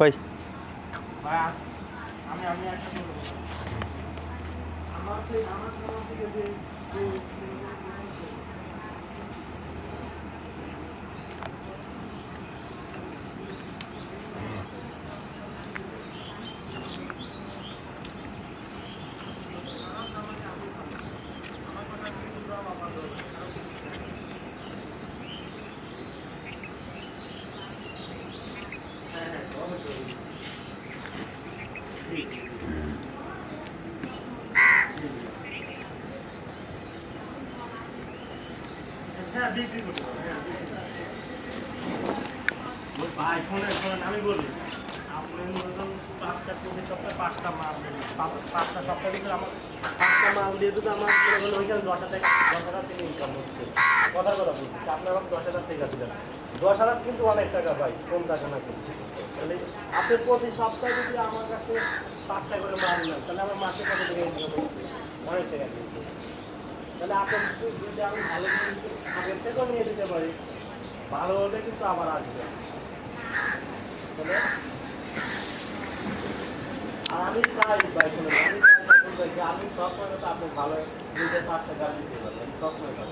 ভাই। আমার আমি বলি আপনি ধরুন পাঁচটা সপ্তাহে পাঁচটা মাল পাঁচটা আমার পাঁচটা মাল দিয়ে যদি আমার ওইখানে দশ হাজার দশ হাজার থেকে ইনকাম হচ্ছে কথার কথা বলছি আপনার আমাকে দশ হাজার টাকা দিলেন দশ হাজার কিন্তু অনেক টাকা ভাই, কম টাকা না কিন্তু। তাহলে আপনি প্রতি সপ্তাহে যদি আমার কাছে পাঁচটা করে মাল নেন, তাহলে আমার মাসে কত টাকা অনেক টাকা কিন্তু তাহলে আপনার যদি- আমি ভালো আগের থেকেও নিয়ে দিতে পারি, ভালো হলে কিন্তু আবার আসবে। তাহলে আর আমি চাই ভাই আমি আমি সবসময় তো আপনি ভালো, নিজের পাঁচটা গাড়ি দিতে পারবেন পাবো